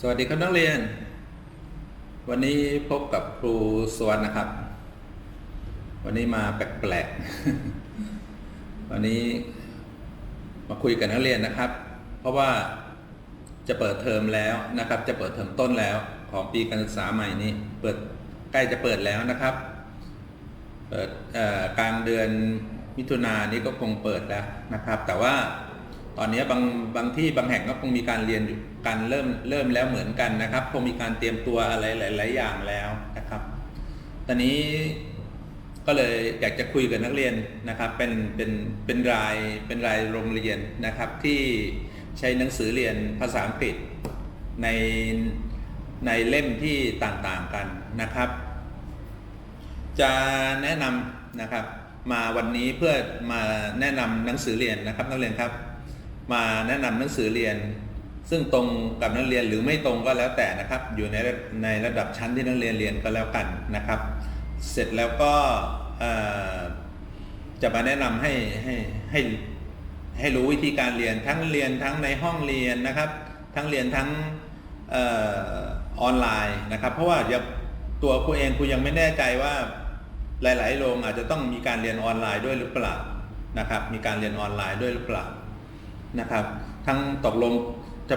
สวัสดีครับนักเรียน วันนี้พบกับครูสวนนะครับ วันนี้มาแปลกๆ วันนี้มาคุยกับนักเรียนนะครับ เพราะว่าจะเปิดเทอมแล้วนะครับ จะเปิดเทอมต้นแล้วของปีการศึกษาใหม่นี้ เปิดใกล้จะเปิดแล้วนะครับ เปิดกลางเดือนมิถุนายนนี้ก็คงเปิดแล้วนะครับ แต่ว่า ตอนนี้บางบางที่บางแห่งก็คงมีการเรียนอยู่การเริ่มเริ่มแล้วเหมือนกันนะครับ คงมีการเตรียมตัวอะไรหลาย ๆ อย่างแล้วนะครับ ตอนนี้ก็เลยอยากจะคุยกับนักเรียนนะครับ เป็นเป็นเป็นรายเป็นรายโรงเรียนนะครับ ที่ใช้หนังสือเรียนภาษาอังกฤษในในเล่มที่ต่างๆกันนะครับ จะแนะนำนะครับมาวันนี้เพื่อมาแนะนำหนังสือเรียนนะครับนักเรียนครับ มาแนะนำหนังสือเรียน ซึ่งตรงกับนักเรียนหรือไม่ตรงก็แล้วแต่นะครับ อยู่ในในระดับชั้นที่นักเรียนเรียนก็แล้วกันนะครับ เสร็จแล้วก็จะมาแนะนำให้ให้ให้ให้รู้วิธีการเรียนทั้งเรียนทั้งในห้องเรียนนะครับ ทั้งเรียนทั้งออออนไลน์นะครับ เพราะว่าอย่าตัวครูเองครูยังไม่แน่ใจว่าหลาย ๆ โรงอาจจะต้องมีการเรียนออนไลน์ด้วยหรือเปล่านะครับ มีการเรียนออนไลน์ด้วยหรือเปล่า นะครับ ทั้งตกลงจะ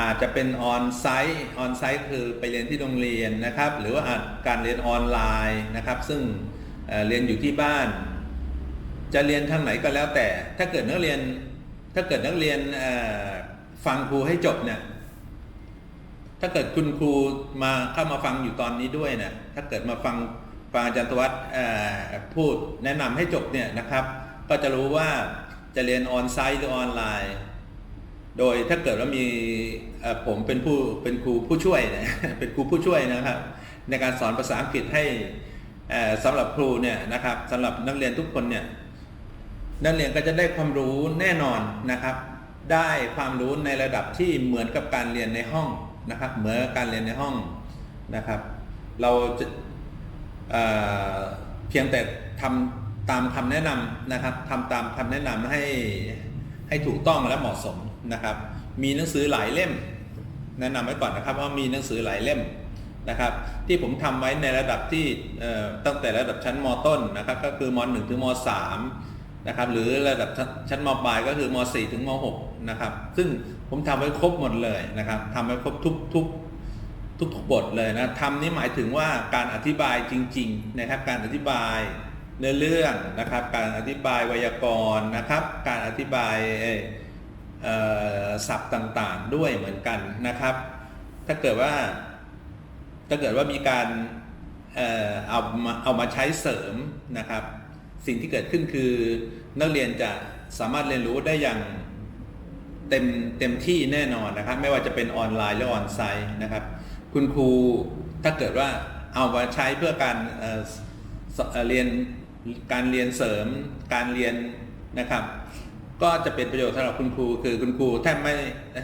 อาจจะเป็นออนไซต์ออนไซต์คือไปเรียนที่โรงเรียนนะครับ หรือว่าอาจการเรียนออนไลน์นะครับ ซึ่งเเรียนอยู่ที่บ้าน จะเรียนทางไหนก็แล้วแต่ ถ้าเกิดนักเรียนถ้าเกิดนักเรียนฟังครูให้จบเนี่ยถ้าเกิดคุณครูมาเข้ามาฟังอยู่ตอนนี้ด้วยเนี่ยถ้าเกิดมาฟังฟังอาจารย์ตวัฒน์พูดแนะนำให้จบเนี่ยนะครับ ก็จะรู้ว่า จะเรียนออนไซต์หรือออนไลน์ โดยถ้าเกิดว่ามีผมเป็นผู้เป็นครูผู้ช่วยเนี่ยเป็นครูผู้ช่วยนะครับ ในการสอนภาษาอังกฤษให้สำหรับครูเนี่ยนะครับสำหรับนักเรียนทุกคนเนี่ยนักเรียนก็จะได้ความรู้แน่นอนนะครับ ได้ความรู้ในระดับที่เหมือนกับการเรียนในห้องนะครับ เหมือนกับการเรียนในห้องนะครับ เราจะเเพียงแต่ทำ ตามคำแนะนำนะครับทำตามคำแนะนำให้ให้ถูกต้องและเหมาะสมนะครับ มีหนังสือหลายเล่ม แนะนำไว้ก่อนนะครับว่ามีหนังสือหลายเล่มนะครับ ที่ผมทำไว้ในระดับที่ตั้งแต่ระดับชั้นมต้นนะครับ ก็คือม .1 ถึงม .3 นะครับ หรือระดับชั้นชั้นมปลายก็คือม .4 ถึงม .6 นะครับ ซึ่งผมทำไว้ครบหมดเลยนะครับทำไว้ครบทุกทุกทุกทุกบทเลยนะทำนี่หมายถึงว่าการอธิบายจริง ๆ นะครับ การอธิบาย เนื้อเรื่องนะครับ การอธิบายไวยากรณ์นะครับ การอธิบายศัพท์ต่างๆด้วยเหมือนกันนะครับ ถ้าเกิดว่าถ้าเกิดว่ามีการเอเอามาเอามาใช้เสริมนะครับ สิ่งที่เกิดขึ้นคือนักเรียนจะสามารถเรียนรู้ได้อย่างเต็มเต็มที่แน่นอนนะครับ ไม่ว่าจะเป็นออนไลน์หรือออนไซต์นะครับ คุณครูถ้าเกิดว่าเอามาใช้เพื่อการเเรียน การเรียนเสริมการเรียนนะครับ ก็จะเป็นประโยชน์สำหรับคุณครู คือคุณครูแทบไม่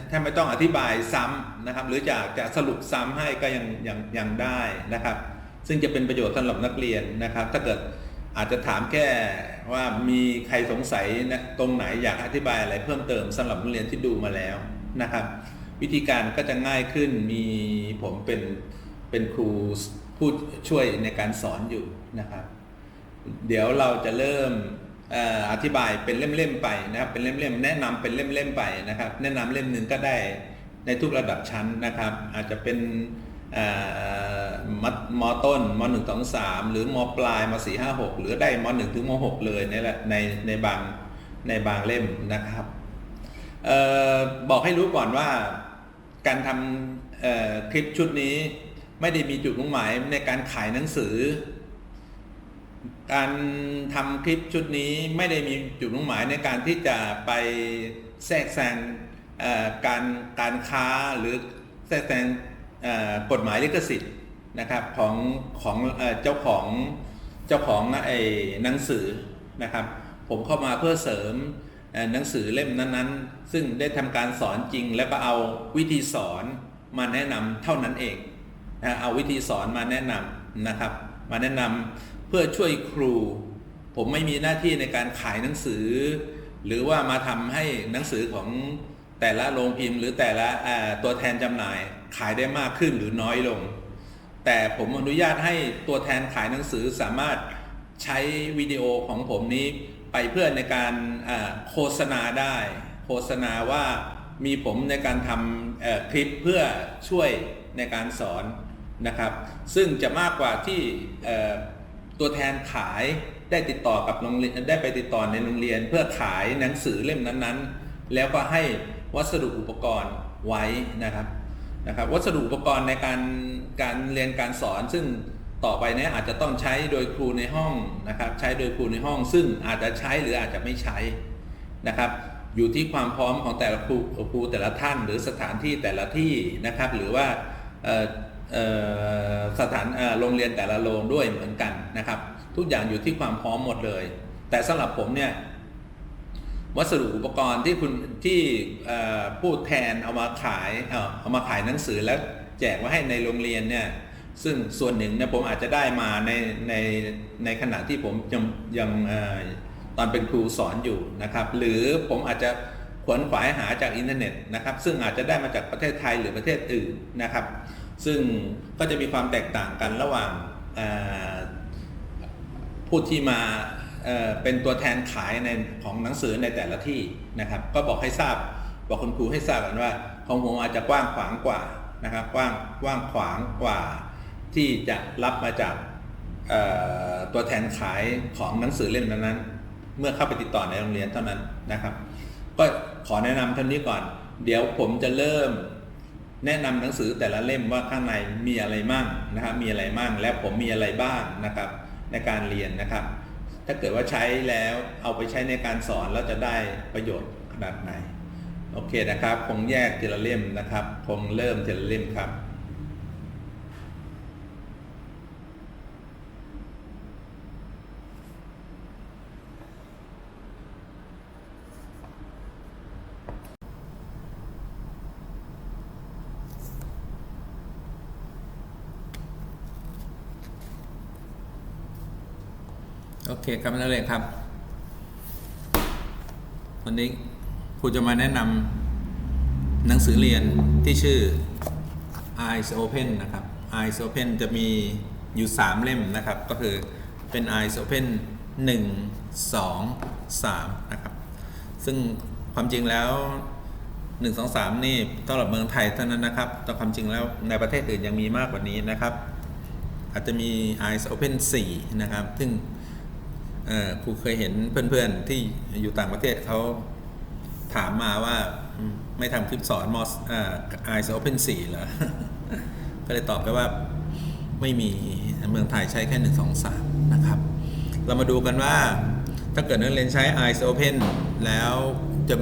แทบไม่ต้องอธิบายซ้ำนะครับ หรือจะจะสรุปซ้ำให้ก็ยังยังยังได้นะครับ ซึ่งจะเป็นประโยชน์สำหรับนักเรียนนะครับ ถ้าเกิดอาจจะถามแค่ว่ามีใครสงสัยนะตรงไหนอยากอธิบายอะไรเพิ่มเติมสำหรับนักเรียนที่ดูมาแล้วนะครับ วิธีการก็จะง่ายขึ้นมีผมเป็นเป็นครูผู้ช่วยในการสอนอยู่นะครับ เดี๋ยวเราจะเริ่มอธิบายเป็นเล่มๆไปนะครับ เป็นเล่มๆแนะนำเป็นเล่มๆไปนะครับ แนะนำเล่มหนึ่งก็ได้ในทุกระดับชั้นนะครับ อาจจะเป็นเอ่อมมต้นมหนึ่งสองสามหรือมปลายมสี่ห้าหกหรือได้มหนึ่งถึงมหกเลยในในในบางในบางเล่มนะครับออบอกให้รู้ก่อนว่าการทำคลิปชุดนี้ไม่ได้มีจุดมุ่งหมายในการขายหนังสือ การทำคลิปชุดนี้ไม่ได้มีจุดมุ่งหมายในการที่จะไปแทรกแซงการการค้าหรือแทรกแซงกฎหมายลิขสิทธิ์นะครับของของเจ้าของเจ้าของไอ้หนังสือนะครับ ผมเข้ามาเพื่อเสริมหนังสือเล่มนั้นๆ ซึ่งได้ทำการสอนจริง แล้วก็เอาวิธีสอนมาแนะนำเท่านั้นเองนะเอาวิธีสอนมาแนะนำนะครับ มาแนะนำ เพื่อช่วยครู ผมไม่มีหน้าที่ในการขายหนังสือ หรือว่ามาทำให้หนังสือของแต่ละโรงพิมพ์ หรือแต่ละตัวแทนจำหน่ายขายได้มากขึ้นหรือน้อยลง แต่ผมอนุญาตให้ตัวแทนขายหนังสือสามารถใช้วิดีโอของผมนี้ไปเพื่อในการโฆษณาได้ โฆษณาว่ามีผมในการทำคลิปเพื่อช่วยในการสอนนะครับ ซึ่งจะมากกว่าที่ ตัวแทนขายได้ติดต่อกับโรงเรียนได้ไปติดต่อในโรงเรียน เพื่อขายหนังสือเล่มนั้นๆ แล้วก็ให้วัสดุอุปกรณ์ไว้นะครับนะครับวัสดุอุปกรณ์ในการการเรียนการสอน ซึ่งต่อไปนี้อาจจะต้องใช้โดยครูในห้องนะครับ ใช้โดยครูในห้อง ซึ่งอาจจะใช้หรืออาจจะไม่ใช้นะครับ อยู่ที่ความพร้อมของแต่ละครูครูแต่ละท่าน หรือสถานที่แต่ละที่นะครับ หรือว่า สถานโรงเรียนแต่ละโรงด้วยเหมือนกันนะครับ ทุกอย่างอยู่ที่ความพร้อมหมดเลย แต่สำหรับผมเนี่ยวัสดุอุปกรณ์ที่คุณที่ผู้แทนเอามาขายเอามาขายหนังสือแล้วแจกไว้ให้ในโรงเรียนเนี่ยซึ่งส่วนหนึ่งเนี่ยผมอาจจะได้มาในในในขณะที่ผมยังยังอตอนเป็นครูสอนอยู่นะครับ หรือผมอาจจะขวนขวายหาจากอินเทอร์เน็ตนะครับ ซึ่งอาจจะได้มาจากประเทศไทยหรือประเทศอื่นนะครับ ซึ่งก็จะมีความแตกต่างกันระหว่างผู้ที่มาเเป็นตัวแทนขายในของหนังสือในแต่ละที่นะครับ ก็บอกให้ทราบบอกคุณครูให้ทราบกันว่า ของผมอาจจะกว้างขวางกว่านะครับกว้างกว้างขวางกว่าที่จะรับมาจากตัวแทนขายของหนังสือเล่มนั้นๆ เมื่อเข้าไปติดต่อในโรงเรียนเท่านั้นนะครับ ก็ขอแนะนำเท่านี้ก่อน เดี๋ยวผมจะเริ่ม แนะนำหนังสือแต่ละเล่มว่าข้างในมีอะไรมั่งนะครับ มีอะไรมั่งและผมมีอะไรบ้างนะครับในการเรียนนะครับ ถ้าเกิดว่าใช้แล้วเอาไปใช้ในการสอนแล้วจะได้ประโยชน์ขนาดไหน โอเคนะครับ คงแยกทีละเล่มนะครับ คงเริ่มทีละเล่มครับ เคครับนักเรียนครับ วันนี้ครูจะมาแนะนำหนังสือเรียนที่ชื่อ Eyes Open นะครับ Eyes Open จะมีอยู่ 3 เล่มนะครับ ก็คือเป็น Eyes Open 1 2 3 นะครับ ซึ่งความจริงแล้ว 1 2 3 นี่สำหรับเมืองไทยเท่านั้นนะครับ แต่ความจริงแล้วในประเทศอื่นยังมีมากกว่านี้นะครับ อาจจะมี Eyes Open 4 นะครับ ซึ่ง เออครูเคยเห็นเพื่อนๆที่อยู่ต่างประเทศเขาถามมาว่าไม่ทำคลิปสอนมอสไอซ์โอเพนสี่เหรอ ก็เลยตอบไปว่าไม่มีเมืองไทยใช้แค่หนึ่งสองสามนะครับ เรามาดูกันว่าถ้าเกิดนักเรียนใช้ Eyes Open แล้วจะ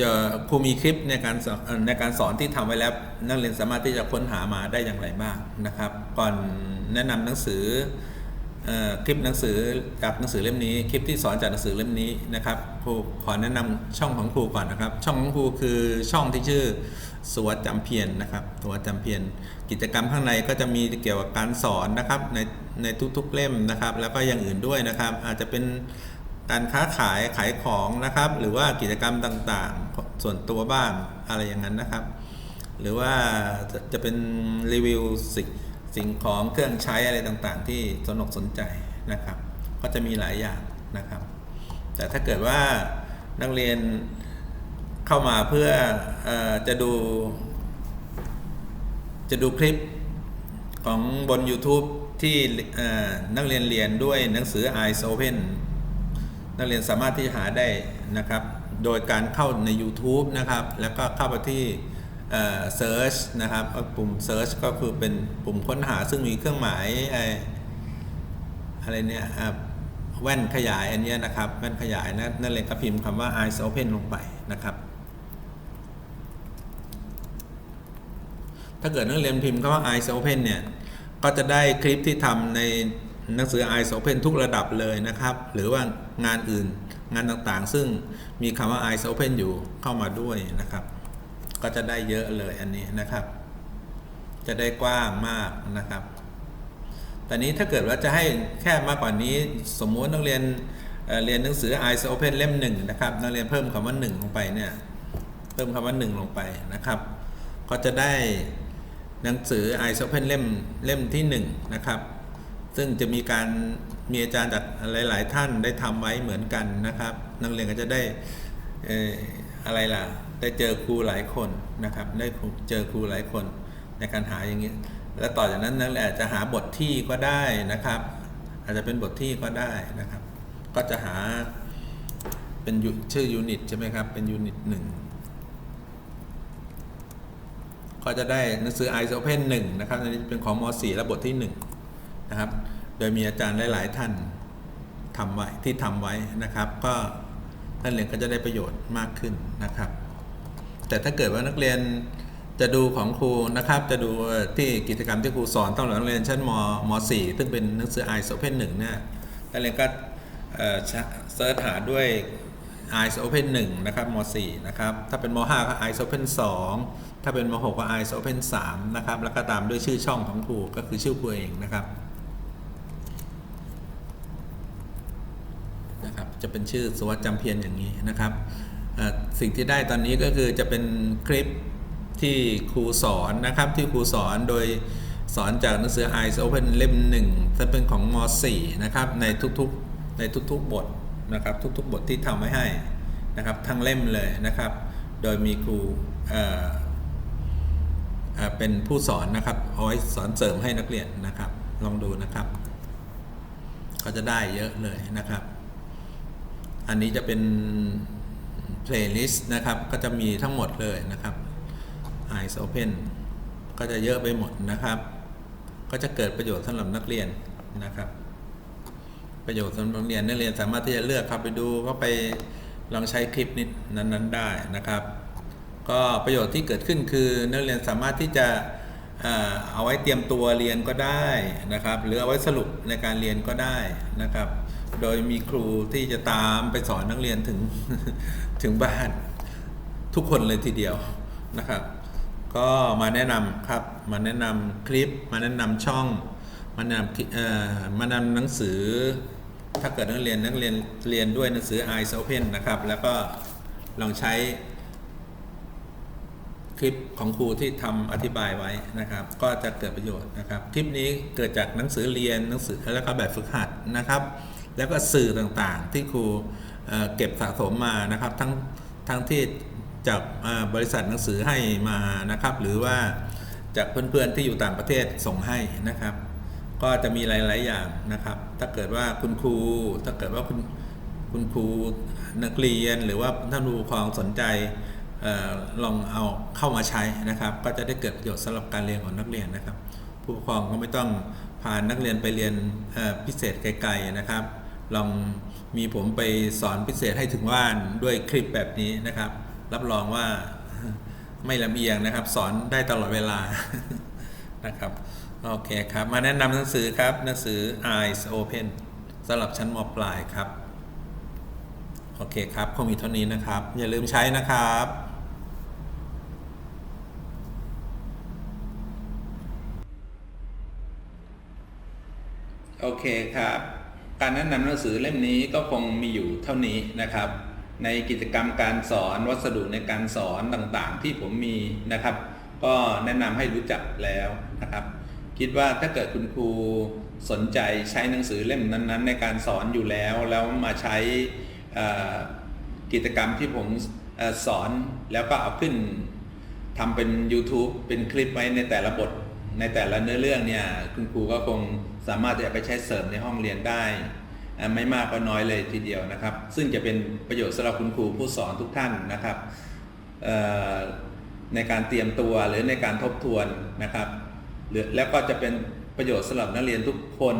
จะครูมีคลิปในการสอนเอ่อในการสอนที่ทำไว้แล้ว นักเรียนสามารถที่จะค้นหามาได้อย่างไรบ้างนะครับ ก่อนแนะนำหนังสือ คลิปหนังสือจากหนังสือเล่มนี้ คลิปที่สอนจากหนังสือเล่มนี้นะครับครูขอแนะนำช่องของครูก่อนนะครับ ช่องของครูคือช่องที่ชื่อสวัสดจำเพียรนนะครับสวัสดจำเพียรกิจกรรมข้างในก็จะมีเกี่ยวกับการสอนนะครับในในทุกๆเล่มนะครับ แล้วก็อย่างอื่นด้วยนะครับ อาจจะเป็นการค้าขายขายของนะครับ หรือว่ากิจกรรมต่างๆ ส่วนตัวบ้างอะไรอย่างนั้นนะครับ หรือว่าจะจะเป็นรีวิวสิ่ง สิ่งของเครื่องใช้อะไรต่างๆ ที่สนอกสนใจนะครับ ก็จะมีหลายอย่างนะครับ แต่ถ้าเกิดว่านักเรียนเข้ามาเพื่ออจะดู จะดูคลิปของบน YouTube ที่นักเรียนเรียนด้วยหนังสือ Eyes Open นักเรียนสามารถที่จะหาได้นะครับ โดยการเข้าใน YouTube นะครับ แล้วก็เข้าไปที่ เอ่อ search นะครับปุ่ม search ก็คือเป็นปุ่มค้นหาซึ่งมีเครื่องหมายไออะไรเนี่ยแว่นขยายอันนี้นะครับแว่นขยายนะนักเรียก็พิมพ์คำว่า eyes open ลงไปนะครับ ถ้าเกิดนักเรียนพิมพ์คำว่า Eyes Open เนี่ยก็จะได้คลิปที่ทำในหนังสือ Eyes Open ทุกระดับเลยนะครับ หรือว่างานอื่นงานต่างๆ ซึ่งมีคำว่า Eyes Open อยู่เข้ามาด้วยนะครับ ก็จะได้เยอะเลยอันนี้นะครับ จะได้กว้างมากนะครับแต่นี้ถ้าเกิดว่าจะให้แค่มากกว่านี้ สมมุตินักเรียนเเรียนหนังสือ Eyes Open เล่มหนึ่งนะครับนักเรียนเพิ่มคำว่าหนึ่งลงไปเนี่ยเพิ่มคำว่าหนึ่งลงไปนะครับก็จะได้หนังสือ Eyes Open เล่มเล่มที่หนึ่งนะครับ ซึ่งจะมีการมีอาจารย์จากหลาย ๆ ท่านได้ทำไว้เหมือนกันนะครับ นักเรียนก็จะได้อะไรล่ะ ได้เจอครูหลายคนนะครับ ได้เจอครูหลายคนในการหาอย่างนี้ แล้วต่อจากนั้นนักเรียนอาจจะหาบทที่ก็ได้นะครับ อาจจะเป็นบทที่ก็ได้นะครับ ก็จะหาเป็นชื่อยูนิตใช่ไหมครับ เป็นยูนิตหนึ่งก็จะได้หนังสือ Eyes Open 1นะครับอันนี้เป็นของม .4 และบทที่ 1 นะครับ โดยมีอาจารย์หลาย ๆ ท่านทำไว้ที่ทำไว้นะครับ ก็นักเรียนก็จะได้ประโยชน์มากขึ้นนะครับ แต่ถ้าเกิดว่านักเรียนจะดูของครูนะครับ จะดูที่กิจกรรมที่ครูสอนต้องหลังนักเรียนชั้นมม .4 ซึ่งเป็นหนังสือ Eyes Open 1เนี่ยนักเรียนก็เอ่อเซิร์ชหาด้วย Eyes Open 1 นะครับม .4 นะครับ ถ้าเป็นม .5 ก็ Eyes Open 2 ถ้าเป็นม .6 ก็ Eyes Open 3 นะครับ แล้วก็ตามด้วยชื่อช่องของครูก็คือชื่อครูเองนะครับ นะครับ จะเป็นชื่อสวัสดิ์จำเพียรอย่างนี้นะครับ สิ่งที่ได้ตอนนี้ก็คือจะเป็นคลิปที่ครูสอนนะครับที่ครูสอนโดยสอนจากหนังสือ Eyes Open เล่มหนึ่งจะเป็นของม .4 นะครับในทุกๆในทุกๆบทนะครับทุกๆบทที่ทำไว้ให้นะครับทั้งเล่มเลยนะครับ โดยมีครูเอ่ออ่าเป็นผู้สอนนะครับเอาไว้สอนเสริมให้นักเรียนนะครับ ลองดูนะครับ ก็จะได้เยอะเลยนะครับ อันนี้จะเป็น playlist นะครับ ก็จะมีทั้งหมดเลยนะครับ Eyes Open ก็จะเยอะไปหมดนะครับ ก็จะเกิดประโยชน์สำหรับนักเรียนนะครับ ประโยชน์สำหรับนักเรียนนักเรียนสามารถที่จะเลือกเข้าไปดูก็ไปลองใช้คลิปนิดนั้นๆได้นะครับ ก็ประโยชน์ที่เกิดขึ้นคือนักเรียนสามารถที่จะเอ่อเอาไว้เตรียมตัวเรียนก็ได้นะครับ หรือเอาไว้สรุปในการเรียนก็ได้นะครับ โดยมีครูที่จะตามไปสอนนักเรียนถึงถึงบ้านทุกคนเลยทีเดียวนะครับ ก็มาแนะนำครับ มาแนะนำคลิป มาแนะนำช่อง มาแนะนำเอ่อมาแนะนำหนังสือ ถ้าเกิดนักเรียนนักเรียนเรียนด้วยหนังสือ Eyes Open นะครับ แล้วก็ลองใช้คลิปของครูที่ทำอธิบายไว้นะครับ ก็จะเกิดประโยชน์นะครับ คลิปนี้เกิดจากหนังสือเรียนหนังสือแล้วก็แบบฝึกหัดนะครับ แล้วก็สื่อต่างๆ ที่ครูเเก็บสะสมมานะครับ ทั้งทั้งที่จากบริษัทหนังสือให้มานะครับ หรือว่าจากเพื่อนๆที่อยู่ต่างประเทศส่งให้นะครับ ก็จะมีหลายๆอย่างนะครับ ถ้าเกิดว่าคุณครู ถ้าเกิดว่าคุณคุณครูนักเรียนหรือว่าท่านผู้ปกครองสนใจออลองเอาเข้ามาใช้นะครับ ก็จะได้เกิดประโยชน์สำหรับการเรียนของนักเรียนนะครับ ผู้ปกครองก็ไม่ต้องพานักเรียนไปเรียนพิเศษไกลๆนะครับ ลองมีผมไปสอนพิเศษให้ถึงบ้านด้วยคลิปแบบนี้นะครับ รับรองว่าไม่ลำเอียงนะครับ สอนได้ตลอดเวลานะครับโอเคครับ มาแนะนำหนังสือครับ หนังสือ Eyes Open สำหรับชั้นมปลายครับ โอเคครับคงมีเท่านี้นะครับ อย่าลืมใช้นะครับโอเคครับ การแนะนำหนังสือเล่มนี้ก็คงมีอยู่เท่านี้นะครับ ในกิจกรรมการสอนวัสดุในการสอนต่างๆ ที่ผมมีนะครับ ก็แนะนำให้รู้จักแล้วนะครับ คิดว่าถ้าเกิดคุณครูสนใจใช้หนังสือเล่มนั้น ๆ ในการสอนอยู่แล้ว แล้วมาใช้กิจกรรมที่ผมอสอนแล้วก็เอาขึ้นทำเป็น YouTube เป็นคลิปไว้ในแต่ละบทในแต่ละเนื้อเรื่องเนี่ยคุณครูก็คง สามารถจะไปใช้เสริมในห้องเรียนได้ไม่มากก็น้อยเลยทีเดียวนะครับ ซึ่งจะเป็นประโยชน์สำหรับคุณครูผู้สอนทุกท่านนะครับในการเตรียมตัวหรือในการทบทวนนะครับแล้วก็จะเป็นประโยชน์สำหรับนักเรียนทุกคน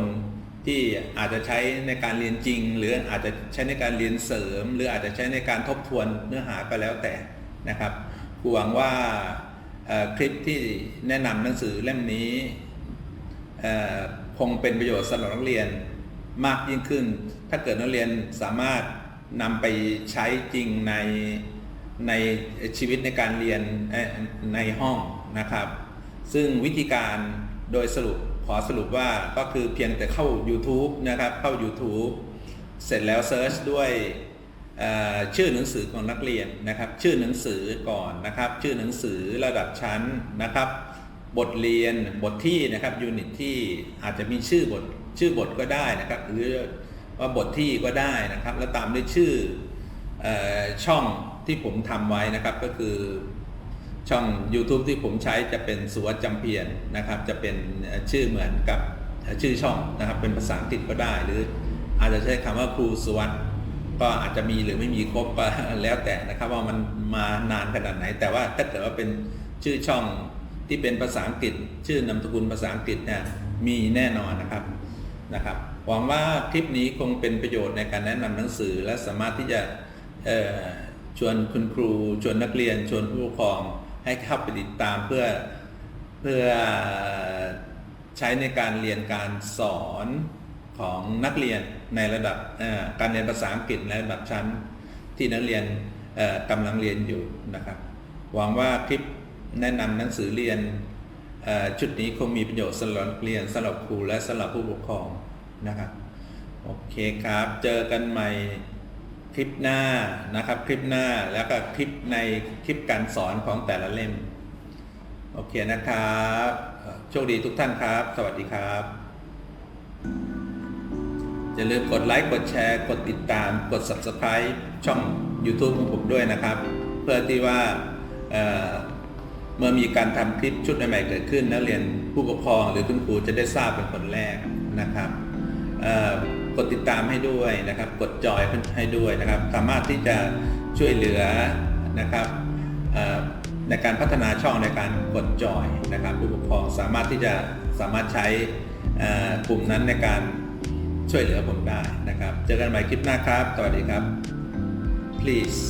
ที่อาจจะใช้ในการเรียนจริง หรืออาจจะใช้ในการเรียนเสริม หรืออาจจะใช้ในการทบทวนเนื้อหาก็แล้วแต่นะครับหวังว่าคลิปที่แนะนำหนังสือเล่มนี้ คงเป็นประโยชน์สำหรับนักเรียนมากยิ่งขึ้น ถ้าเกิดนักเรียนสามารถนำไปใช้จริงในในชีวิตในการเรียนในห้องนะครับ ซึ่งวิธีการโดยสรุปขอสรุปว่าก็คือเพียงแต่เข้า YouTube นะครับ เข้า YouTube เสร็จแล้วเซิร์ชด้วยชื่อหนังสือของนักเรียนนะครับ ชื่อหนังสือก่อนนะครับ ชื่อหนังสือระดับชั้นนะครับ บทเรียนบทที่นะครับยูนิตที่อาจจะมีชื่อบทชื่อบทก็ได้นะครับหรือว่าบทที่ก็ได้นะครับ แล้วตามด้วยชื่ออช่องที่ผมทำไว้นะครับก็คือช่อง YouTube ที่ผมใช้จะเป็นสุวัสด์จำเพียรนะครับ จะเป็นชื่อเหมือนกับชื่อช่องนะครับ เป็นภาษาอังกฤษก็ได้ หรืออาจจะใช้คำว่าครูสุวัสด์ก็อาจจะมีหรือไม่มีครบก็แล้วแต่นะครับว่ามันมานานขนาดไหน แต่ว่าถ้าเกิดว่าเป็นชื่อช่อง ที่เป็นภาษาอังกฤษ ชื่อนามสกุลภาษาอังกฤษเนี่ยมีแน่นอนนะครับนะครับหวังว่าคลิปนี้คงเป็นประโยชน์ในการแนะนำหนังสือ และสามารถที่จะชวนคุณครู ชวนนักเรียน ชวนผู้ปกครองให้เข้าไปติดตามเพื่อเพื่อใช้ในการเรียนการสอนของนักเรียนในระดับการเรียนภาษาอังกฤษในระดับชั้นที่นักเรียนกำลังเรียนอยู่นะครับ หวังว่าคลิป แนะนำหนังสือเรียนชุดนี้คงมีประโยชน์สำหรับนักเรียนสำหรับครูและสำหรับผู้ปกครองนะครับโอเคครับ เจอกันใหม่คลิปหน้านะครับ คลิปหน้าแล้วก็คลิปในคลิปการสอนของแต่ละเล่ม โอเคนะครับโชคดีทุกท่านครับ สวัสดีครับอย่าลืมกดไลค์กดแชร์ กดติดตาม กด Subscribe ช่อง YouTube ของผมด้วยนะครับ เพื่อที่ว่า เมื่อมีการทำคลิปชุดใหม่ๆเกิดขึ้น นักเรียนผู้ปกครองหรือคุณครูจะได้ทราบเป็นคนแรกนะครับกดติดตามให้ด้วยนะครับ กดจอยให้ด้วยนะครับ สามารถที่จะช่วยเหลือนะครับในการพัฒนาช่องในการกดจอยนะครับ ผู้ปกครองสามารถที่จะสามารถใช้เอ่อกลุ่มนั้นในการช่วยเหลือผมได้นะครับ เจอกันใหม่คลิปหน้าครับ สวัสดีครับ please